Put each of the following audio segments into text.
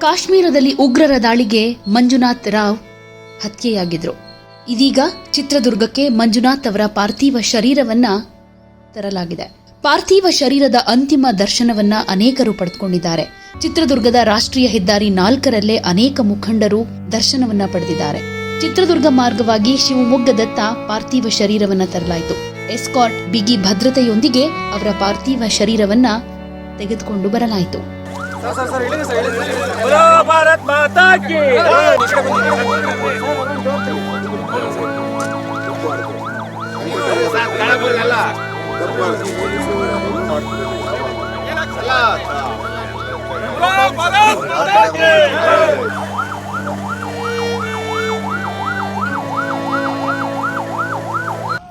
ಕಾಶ್ಮೀರದಲ್ಲಿ ಉಗ್ರರ ದಾಳಿಗೆ ಮಂಜುನಾಥ್ ರಾವ್ ಹತ್ಯೆಯಾಗಿದ್ರು. ಇದೀಗ ಚಿತ್ರದುರ್ಗಕ್ಕೆ ಮಂಜುನಾಥ್ ಅವರ ಪಾರ್ಥಿವ ಶರೀರವನ್ನ ತರಲಾಗಿದೆ. ಪಾರ್ಥಿವ ಶರೀರದ ಅಂತಿಮ ದರ್ಶನವನ್ನ ಅನೇಕರು ಪಡೆದುಕೊಂಡಿದ್ದಾರೆ. ಚಿತ್ರದುರ್ಗದ ರಾಷ್ಟ್ರೀಯ ಹೆದ್ದಾರಿ ನಾಲ್ಕರಲ್ಲೇ ಅನೇಕ ಮುಖಂಡರು ದರ್ಶನವನ್ನ ಪಡೆದಿದ್ದಾರೆ. ಚಿತ್ರದುರ್ಗ ಮಾರ್ಗವಾಗಿ ಶಿವಮೊಗ್ಗದತ್ತ ಪಾರ್ಥಿವ ಶರೀರವನ್ನ ತರಲಾಯಿತು. ಎಸ್ಕಾಟ್ ಬಿಗಿ ಭದ್ರತೆಯೊಂದಿಗೆ ಅವರ ಪಾರ್ಥಿವ ಶರೀರವನ್ನ ತೆಗೆದುಕೊಂಡು ಬರಲಾಯಿತು. बोलो भारत माता की बोलो भारत माता की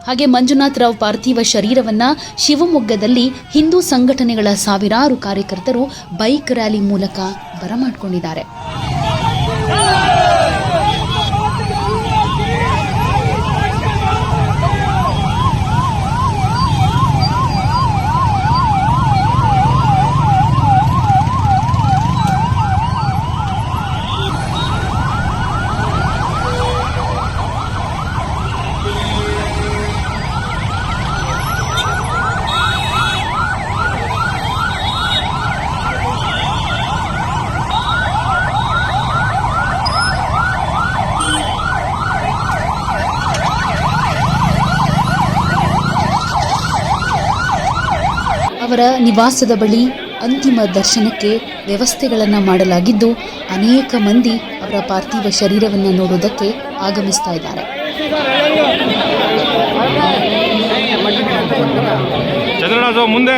ಹಾಗೆ ಮಂಜುನಾಥ್ ರಾವ್ ಪಾರ್ಥಿವ ಶರೀರವನ್ನ ಶಿವಮೊಗ್ಗದಲ್ಲಿ ಹಿಂದೂ ಸಂಘಟನೆಗಳ ಸಾವಿರಾರು ಕಾರ್ಯಕರ್ತರು ಬೈಕ್ ರ್ಯಾಲಿ ಮೂಲಕ ಬರಮಾಡಿಕೊಂಡಿದ್ದಾರೆ. ಅವರ ನಿವಾಸದ ಬಳಿ ಅಂತಿಮ ದರ್ಶನಕ್ಕೆ ವ್ಯವಸ್ಥೆಗಳನ್ನು ಮಾಡಲಾಗಿದ್ದು, ಅನೇಕ ಮಂದಿ ಅವರ ಪಾರ್ಥಿವ ಶರೀರವನ್ನು ನೋಡುವುದಕ್ಕೆ ಆಗಮಿಸ್ತಾ ಇದ್ದಾರೆ. ಮುಂದೆ.